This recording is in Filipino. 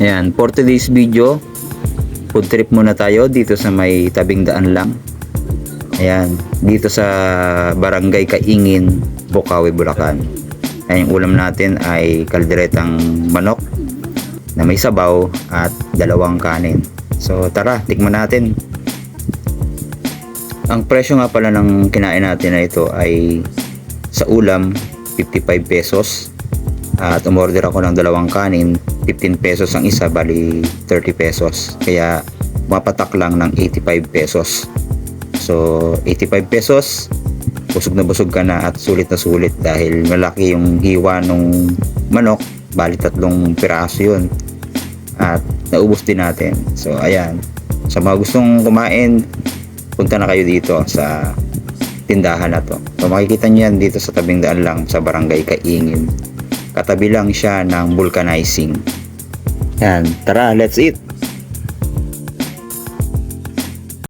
Ayan, for today's video, food trip muna tayo dito sa may tabing daan lang. Ayan, dito sa Barangay Kaingin, Bukawi, Bulacan. Ayan, ulam natin ay kalderetang manok na may sabaw at dalawang kanin. So tara, tikman natin. Ang presyo nga pala ng kinain natin na ito ay sa ulam 55 pesos at umorder ako ng dalawang kanin 15 pesos ang isa bali 30 pesos. Kaya mapatak lang ng 85 pesos. So 85 pesos busog na busog ka na at sulit na sulit dahil malaki yung hiwa nung manok bali tatlong piraso yun. At naubos din natin. So ayan. Sa mga gustong kumain punta na kayo dito sa tindahan na to. So makikita nyo yan dito sa tabing daan lang sa barangay Kaingin katabi lang siya ng vulcanizing. Yan tara let's eat